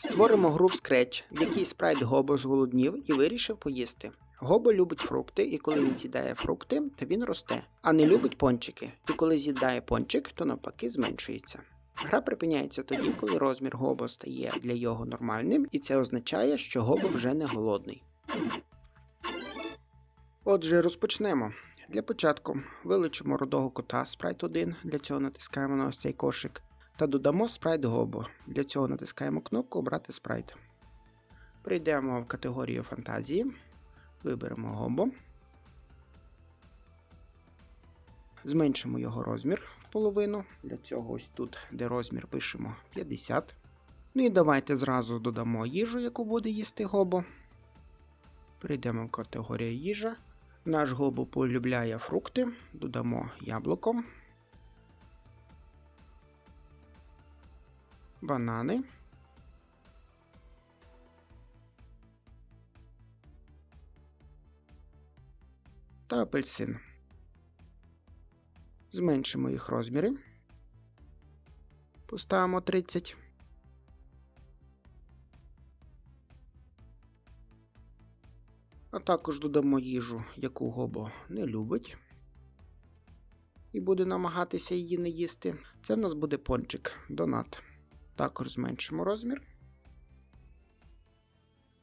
Створимо гру в Scratch, в якій спрайт Гобо зголоднів і вирішив поїсти. Гобо любить фрукти, і коли він з'їдає фрукти, то він росте, а не любить пончики. І коли з'їдає пончик, то навпаки зменшується. Гра припиняється тоді, коли розмір Гобо стає для його нормальним, і це означає, що Гобо вже не голодний. Отже, розпочнемо. Для початку вилучимо рудого кота спрайт 1, для цього натискаємо на ось цей кошик, та додамо спрайт Гобо. Для цього натискаємо кнопку Обрати спрайт. Прийдемо в категорію фантазії, виберемо Гобо, зменшимо його розмір в половину. Для цього ось тут, де розмір, пишемо 50. Ну і давайте зразу додамо їжу, яку буде їсти Гобо. Прийдемо в категорію їжа. Наш Гобо полюбляє фрукти, додамо яблуко, банани. Та апельсин. Зменшимо їх розміри. Поставимо 30. А також додамо їжу, яку Гобо не любить. І буде намагатися її не їсти. Це в нас буде пончик донат. Також зменшимо розмір.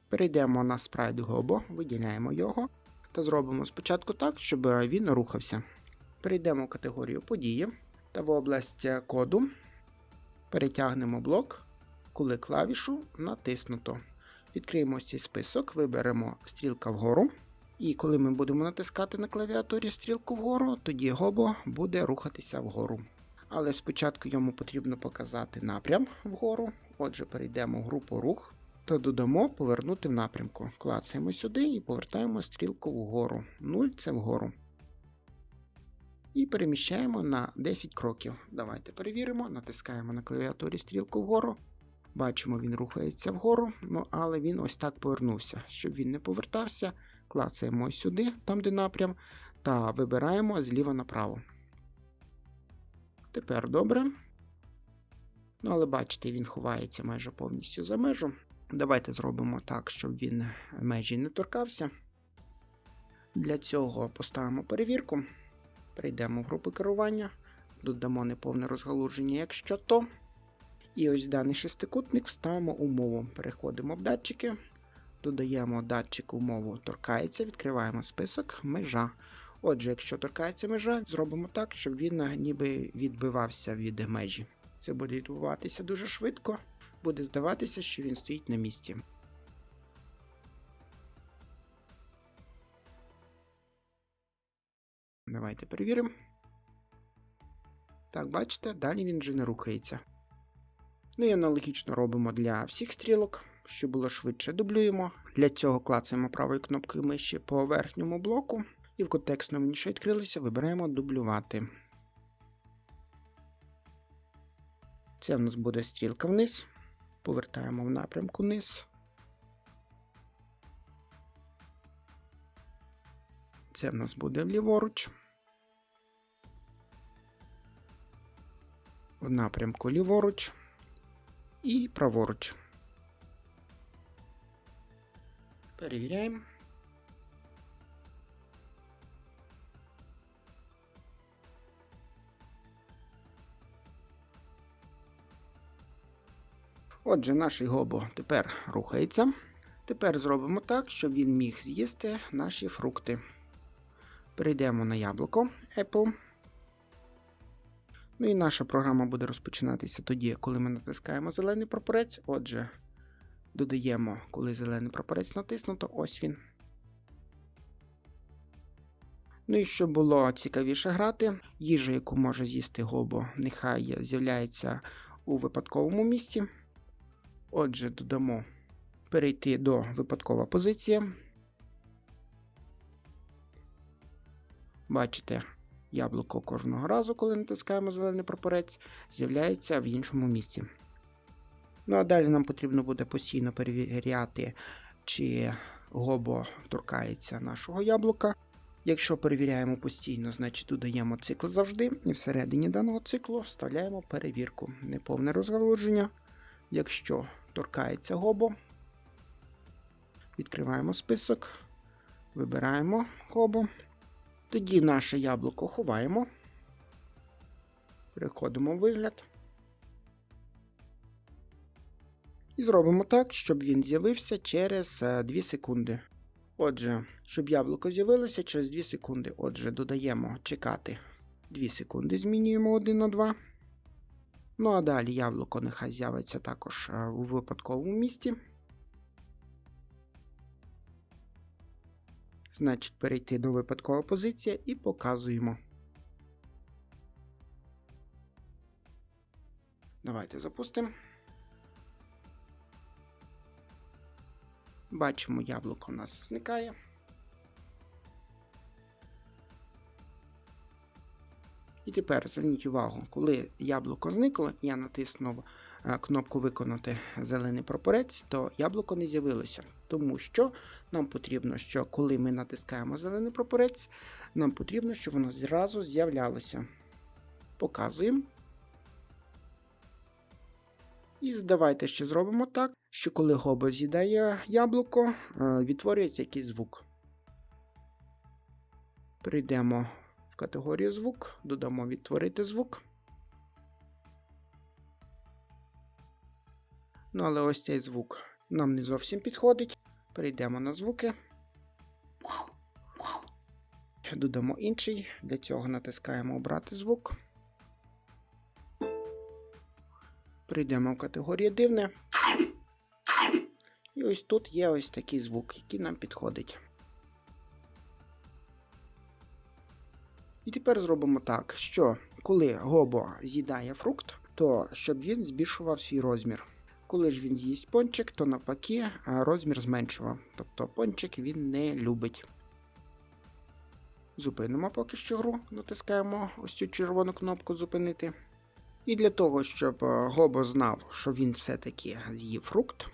Перейдемо на спрайт Гобо, виділяємо його та зробимо спочатку так, щоб він рухався. Перейдемо в категорію події та в область коду перетягнемо блок, коли клавішу натиснуто. Відкриємо цей список, виберемо стрілка вгору. І коли ми будемо натискати на клавіатурі стрілку вгору, тоді Гобо буде рухатися вгору. Але спочатку йому потрібно показати напрям вгору. Отже, перейдемо в групу рух та додамо повернути в напрямку. Клацаємо сюди і повертаємо стрілку вгору. 0 це вгору. І переміщаємо на 10 кроків. Давайте перевіримо, натискаємо на клавіатурі стрілку вгору. Бачимо, він рухається вгору, ну але він ось так повернувся. Щоб він не повертався, клацаємо сюди, там де напрям, та вибираємо зліва направо. Tепер добре. Ну, але бачите, він ховається майже повністю за межу. Давайте зробимо так, щоб він межі не торкався. Для цього поставимо перевірку. Перейдемо в групу керування, додамо неповне розгалуження, якщо то. І ось даний шестикутник вставимо умову. Переходимо в датчики, додаємо датчик умову торкається, відкриваємо список межа. Отже, якщо торкається межа, зробимо так, щоб він е, ніби відбивався від межі. Це буде відбуватися дуже швидко, буде здаватися, що він стоїть на місці. Давайте перевіримо. Так, бачите, далі він вже не рухається. Ну і аналогічно робимо для всіх стрілок, щоб було швидше дублюємо. Для цього клацаємо правою кнопкою миші по верхньому блоку, і в контекстному меню, що відкрилося, вибираємо дублювати. Це в нас буде стрілка вниз. Повертаємо в напрямку вниз. Це в нас буде ліворуч. В напрямку ліворуч і праворуч. Перевіряємо. Отже, наш гобо тепер рухається. Тепер зробимо так, щоб він міг з'їсти наші фрукти. Перейдемо на яблуко Apple. Ну і наша програма буде розпочинатися тоді, коли ми натискаємо зелений прапорець. Отже, додаємо, коли зелений прапорець натиснуто, ось він. Ну і щоб було цікавіше грати, їжа, яку може з'їсти Гобо, нехай з'являється у випадковому місці. Отже, додамо перейти до випадкова позиція. Бачите, яблуко кожного разу, коли натискаємо зелений прапорець, з'являється в іншому місці. Ну а далі нам потрібно буде постійно перевіряти, чи гобо торкається нашого яблука. Якщо перевіряємо постійно, значить додаємо цикл завжди, і всередині даного циклу вставляємо перевірку. Неповне розгалуження. Якщо торкається гобо. Відкриваємо список, вибираємо гобо. Тоді наше яблуко ховаємо. Переходимо в вигляд. І зробимо так, щоб він з'явився через 2 секунди. Отже, щоб яблуко з'явилося через 2 секунди. Отже, додаємо чекати 2 секунди, змінюємо 1 на 2. Ну а далі яблуко нехай з'явиться також е, у випадковому місці. Значить, перейти до випадкова позиція і показуємо. Давайте запустимо. Бачимо, яблуко у нас зникає. Тепер зверніть увагу, коли яблуко зникло, я натиснув е, кнопку Виконати зелений прапорець, то яблуко не з'явилося. Тому що нам потрібно, що коли ми натискаємо зелений прапорець, нам потрібно, щоб воно зразу з'являлося. Показуємо. І давайте ще зробимо так, що коли гобо з'їдає яблуко, е, відтворюється якийсь звук. Перейдемо в категорію звук, додамо відтворити звук. Ну, але ось цей звук нам не зовсім підходить. Перейдемо на звуки. Додамо інший. Для цього натискаємо Обрати звук. Перейдемо в категорію дивне. І ось тут є ось такий звук, який нам підходить. І тепер зробимо так, що коли гобо з'їдає фрукт, то щоб він збільшував свій розмір. Коли ж він з'їсть пончик, то навпаки розмір зменшував. Тобто пончик він не любить. Зупинимо поки що гру, натискаємо ось цю червону кнопку Зупинити. І для того, щоб Гобо знав, що він все-таки з'їв фрукт,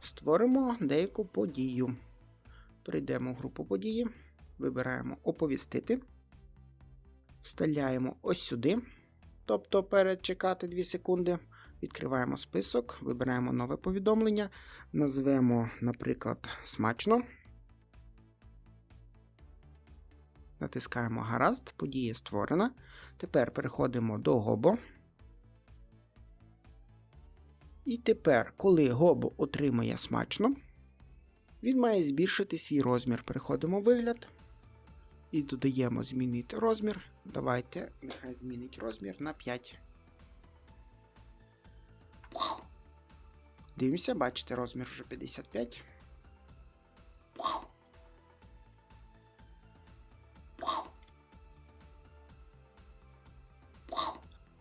створимо деяку подію. Прийдемо в групу події, вибираємо Оповістити, вставляємо ось сюди, тобто перечекати 2 секунди. Відкриваємо список, вибираємо нове повідомлення, назвемо, наприклад, смачно. Натискаємо Гаразд, подія створена. Тепер переходимо до Гобо. І тепер, коли Гобо отримує смачно, він має збільшити свій розмір. Переходимо в вигляд і додаємо змінити розмір. Давайте, нехай змінить розмір на 5. Дивимося, бачите, розмір вже 55.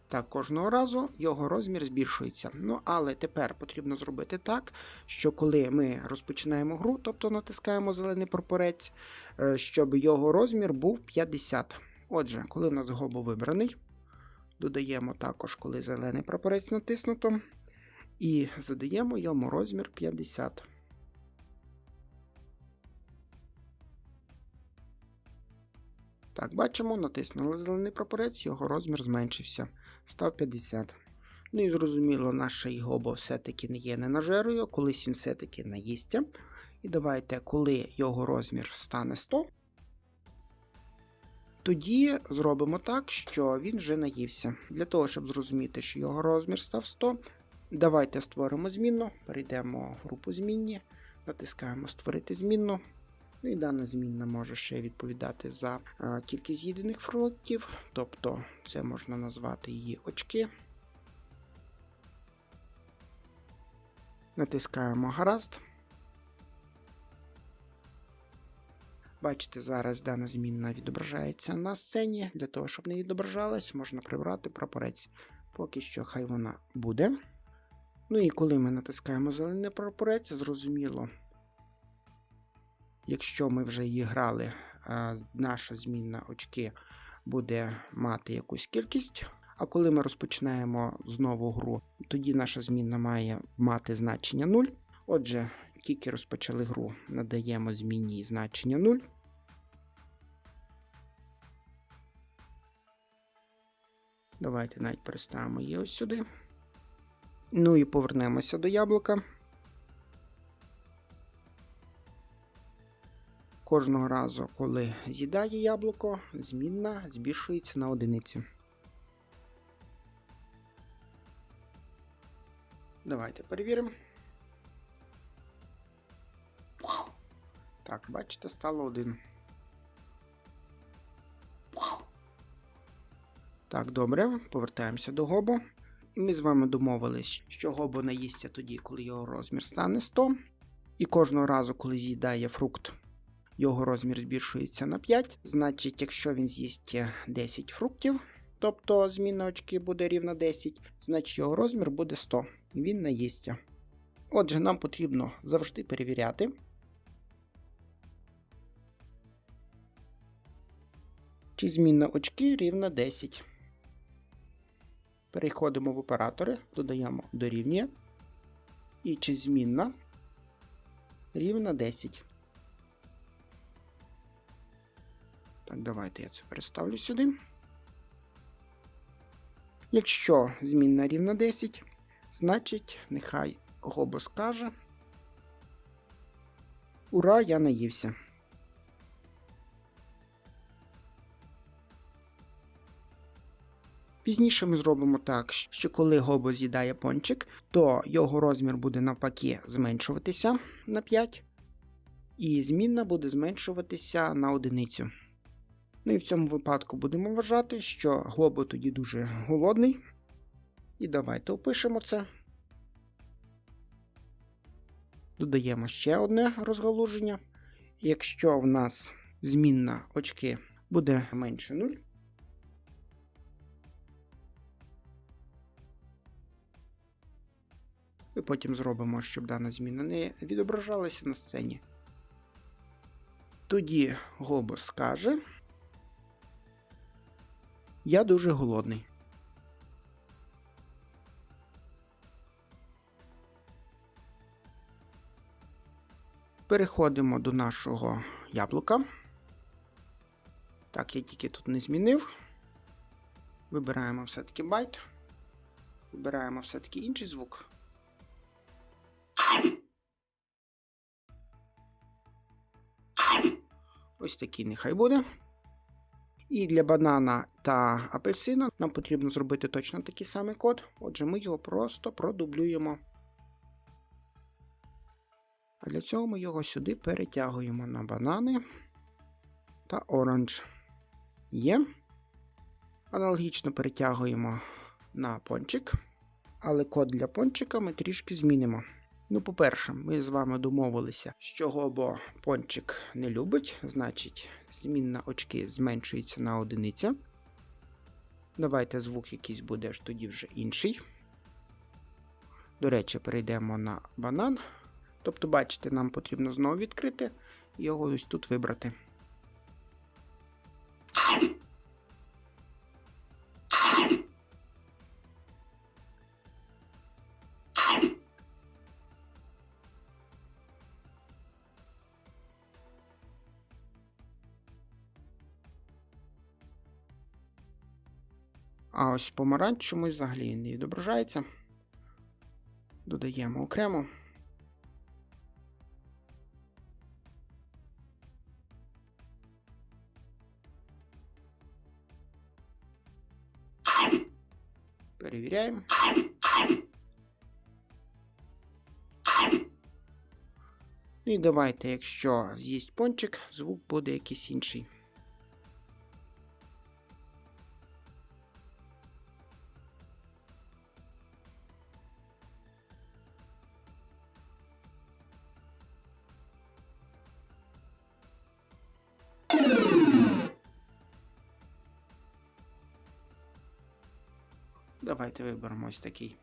Так, кожного разу його розмір збільшується. Ну, але тепер потрібно зробити так, що коли ми розпочинаємо гру, тобто натискаємо зелений прапорець, е, щоб його розмір був 50. Отже, коли в нас гобо вибраний, додаємо також, коли зелений прапорець натиснуто, і задаємо йому розмір 50. Так, бачимо, натиснули зелений прапорець, його розмір зменшився. Став 50. Ну і зрозуміло, наш гобо все-таки не є ненажерою, колись він все-таки наїсться. І давайте, коли його розмір стане 100, тоді зробимо так, що він вже наївся. Для того, щоб зрозуміти, що його розмір став 100, давайте створимо змінну, перейдемо в групу змінні, натискаємо Створити змінну. Ну і дана змінна може ще відповідати за а, кількість з'їдених фруктів, тобто це можна назвати її очки. Натискаємо гаразд. Бачите, зараз дана змінна відображається на сцені. Для того, щоб не відображалась, можна прибрати прапорець. Поки що хай вона буде. Ну і коли ми натискаємо зелений прапорець, зрозуміло. Якщо ми вже її грали, наша змінна очки буде мати якусь кількість. А коли ми розпочинаємо знову гру, тоді наша змінна має мати значення 0. Отже, тільки розпочали гру, надаємо змінній значення 0. Давайте навіть переставимо її ось сюди. Ну і повернемося до яблука. Кожного разу, коли з'їдає яблуко, змінна збільшується на одиницю. Давайте перевіримо. Так, бачите, стало один. Так, добре, повертаємося до гобу. І ми з вами домовились, що гобо наїсться тоді, коли його розмір стане 100. І кожного разу, коли з'їдає фрукт, його розмір збільшується на 5. Значить, якщо він з'їсть 10 фруктів, тобто змінна очки буде рівна 10, значить його розмір буде 100. Він наїсться. Отже, нам потрібно завжди перевіряти. Чи змінна очки рівна 10. Переходимо в оператори, додаємо дорівнює. І чи змінна рівна 10. Так, давайте я це переставлю сюди. Якщо змінна рівна 10, значить, нехай Гобо скаже. Ура, я наївся. Пізніше ми зробимо так, що коли Гобо з'їдає пончик, то його розмір буде навпаки зменшуватися на 5, і змінна буде зменшуватися на одиницю. Ну і в цьому випадку будемо вважати, що Гобо тоді дуже голодний. І давайте опишемо це. Додаємо ще одне розгалуження. Якщо в нас змінна очки буде менше 0, і потім зробимо, щоб дана зміна не відображалася на сцені. Тоді Гобо скаже: Я дуже голодний. Переходимо до нашого яблука. Так, я тільки тут не змінив. Вибираємо все-таки байт. Вибираємо все-таки інший звук. Ось такий нехай буде. І для банана та апельсина нам потрібно зробити точно такий самий код. Отже, ми його просто продублюємо. А для цього ми його сюди перетягуємо на банани та оранж. Є. Аналогічно перетягуємо на пончик. Але код для пончика ми трішки змінимо. Ну, по-перше, ми з вами домовилися, що Гобо пончик не любить, значить, змін на очки зменшується на одиниця. Давайте звук якийсь буде ж тоді вже інший. До речі, перейдемо на банан. Тобто, бачите, нам потрібно знову відкрити і його ось тут вибрати. А ось помаранч чомусь взагалі не відображається. Додаємо окремо. Перевіряємо. Ну і давайте, якщо з'їсть пончик, звук буде якийсь інший. Давайте виберемо ось такий.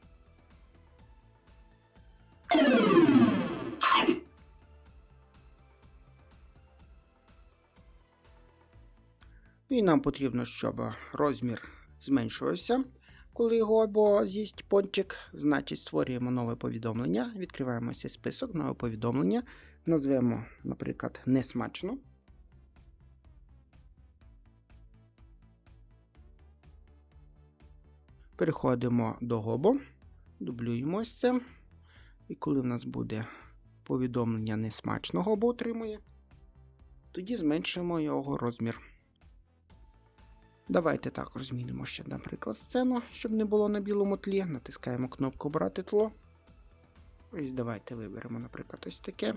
І нам потрібно, щоб розмір зменшувався. Коли його або з'їсть пончик, значить створюємо нове повідомлення. Відкриваємо цей список, нове повідомлення. Назвемо, наприклад, несмачно. Переходимо до Гобо, дублюємо ось це. І коли в нас буде повідомлення несмачно, Гобо отримує. тоді зменшуємо його розмір. Давайте також змінимо ще, наприклад, сцену, щоб не було на білому тлі. Натискаємо кнопку Брати тло. Ось давайте виберемо, наприклад, ось таке.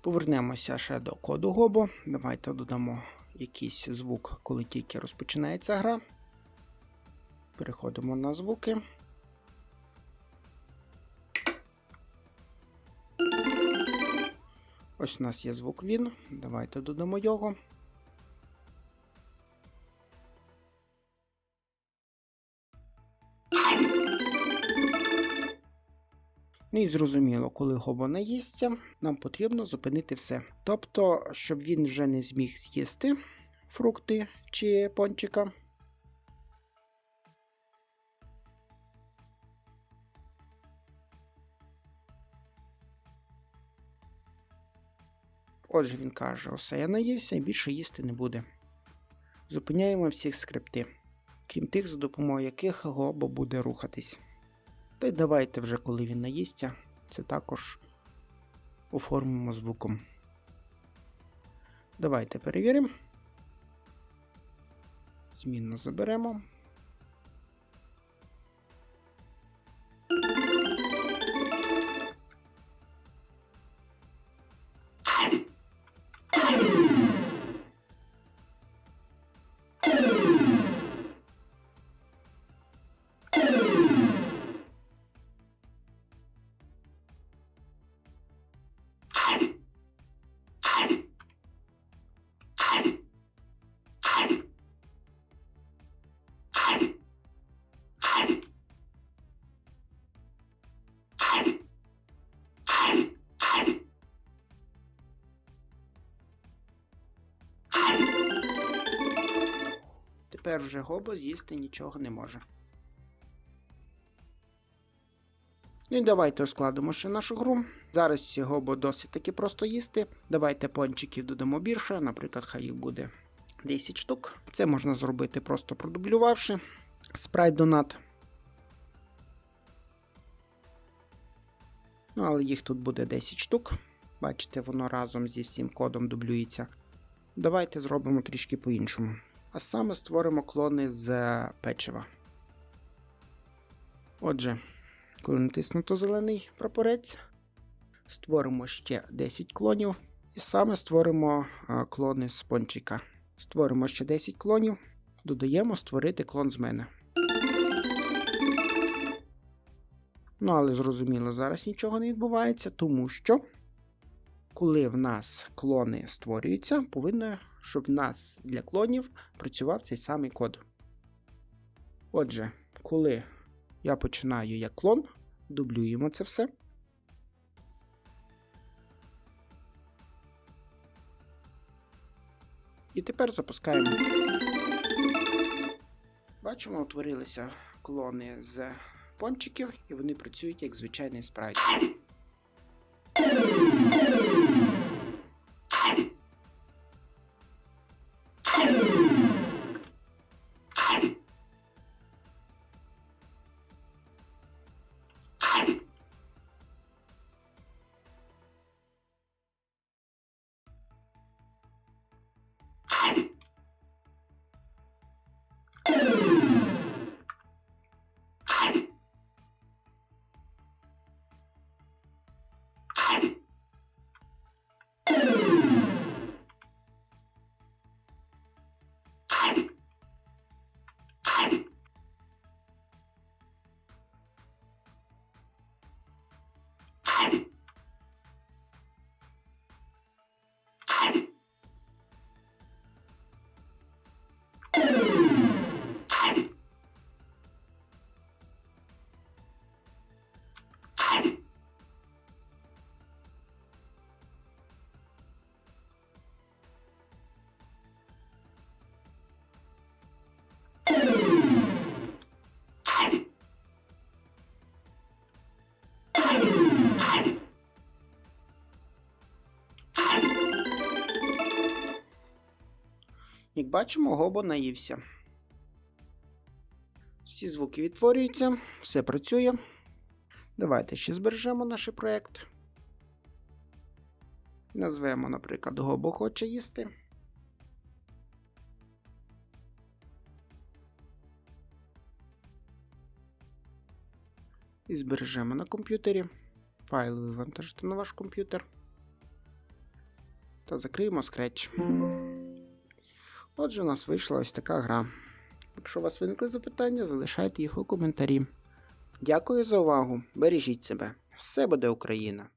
Повернемося ще до коду Гобо. Давайте додамо якийсь звук, коли тільки розпочинається гра. Переходимо на звуки. Ось у нас є звук він. Давайте додамо його. Ну і зрозуміло, коли гобо не їсться, нам потрібно зупинити все. Тобто, щоб він вже не зміг з'їсти фрукти чи пончика. Отже, він каже: усе я наївся і більше їсти не буде. Зупиняємо всіх скрипти, крім тих, за допомогою яких гобо буде рухатись. Та й давайте вже, коли він наїсться, це також оформимо звуком. Давайте перевіримо. Змінно заберемо. Тепер вже гобо з'їсти нічого не може. Ну і давайте ускладимо ще нашу гру. Зараз гобо досить таки просто їсти. Давайте пончиків додамо більше, наприклад, хай їх буде 10 штук. Це можна зробити просто продублювавши спрайт донат. Ну, але їх тут буде 10 штук. Бачите, воно разом зі всім кодом дублюється. Давайте зробимо трішки по-іншому. А саме створимо клони з печива. Отже, коли натиснуто зелений прапорець, створимо ще 10 клонів. І саме створимо клони з пончика. Створимо ще 10 клонів, додаємо створити клон з мене. Ну, але зрозуміло, зараз нічого не відбувається, тому що коли в нас клони створюються, повинно, щоб в нас для клонів працював цей самий код. Отже, коли я починаю як клон, дублюємо це все. І тепер запускаємо. Бачимо, утворилися клони з пончиків, і вони працюють як звичайний спрайт. Як бачимо, гобо наївся. Всі звуки відтворюються, все працює. Давайте ще збережемо наш проєкт. Назвемо, наприклад, Гобо хоче їсти. І збережемо на комп'ютері. Файл вивантажити на ваш комп'ютер. Та закриємо Scratch. Отже, у нас вийшла ось така гра. Якщо у вас виникли запитання, залишайте їх у коментарі. Дякую за увагу. Бережіть себе. Все буде Україна!